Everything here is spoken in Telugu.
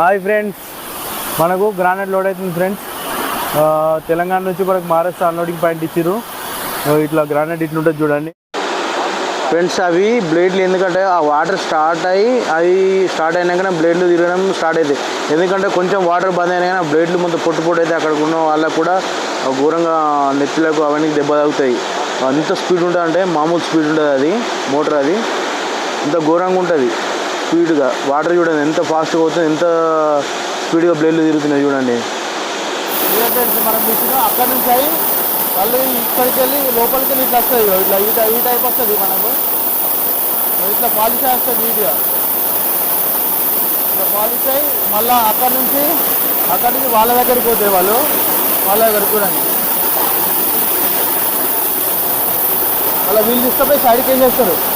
Hi friends. మనకు గ్రానైట్ లోడ్ అవుతుంది ఫ్రెండ్స్. తెలంగాణ నుంచి మనకు మహారాష్ట్ర అన్లోడింగ్ పాయింట్ ఇచ్చారు ఇట్లా గ్రానైట్ ఇట్లుంటుంది చూడండి. ఫ్రెండ్స్ అవి బ్లేడ్లు ఎందుకంటే ఆ వాటర్ స్టార్ట్ అయ్యి అవి స్టార్ట్ అయినాకనే బ్లేడ్లు తిరగడం స్టార్ట్ అవుతాయి ఎందుకంటే కొంచెం వాటర్ బంద్ అయినా కానీ బ్లేడ్లు మొత్తం పొట్టు పొట్టు అయితే అక్కడ ఉన్న వాళ్ళకు కూడా ఘోరంగా నెత్తులకు అవన్నీ దెబ్బ తాగుతాయి. అంత స్పీడ్ ఉంటుంది అంటే మామూలు స్పీడ్ ఉంటుంది అది మోటార్ అది. ఇంత ఘోరంగా ఉంటుంది. స్పీడ్గా వాటర్ చూడండి ఎంత ఫాస్ట్గా పోతుంది ఎంత స్పీడ్గా బ్లేడ్లు తిరుగుతున్నాయి చూడండి. మనం మిషన్ అక్కడ నుంచి అయ్యి వాళ్ళు ఇక్కడికి వెళ్ళి లోపలికి వెళ్ళి ఇట్లా వస్తుంది ఇట్లా ఈ టై- ఈ టైప్ వస్తుంది మనకు. ఇట్లా పాలిష్ వేస్తుంది నీట్గా. ఇట్లా పాలిష్ అయ్యి మళ్ళీ అక్కడ నుంచి అక్కడి నుంచి వాళ్ళ దగ్గరికి పోతాయి వాళ్ళు. వాళ్ళ దగ్గర చూడండి. అలా వీళ్ళు తీసుకుపోయి సైడ్కి ఏం చేస్తారు?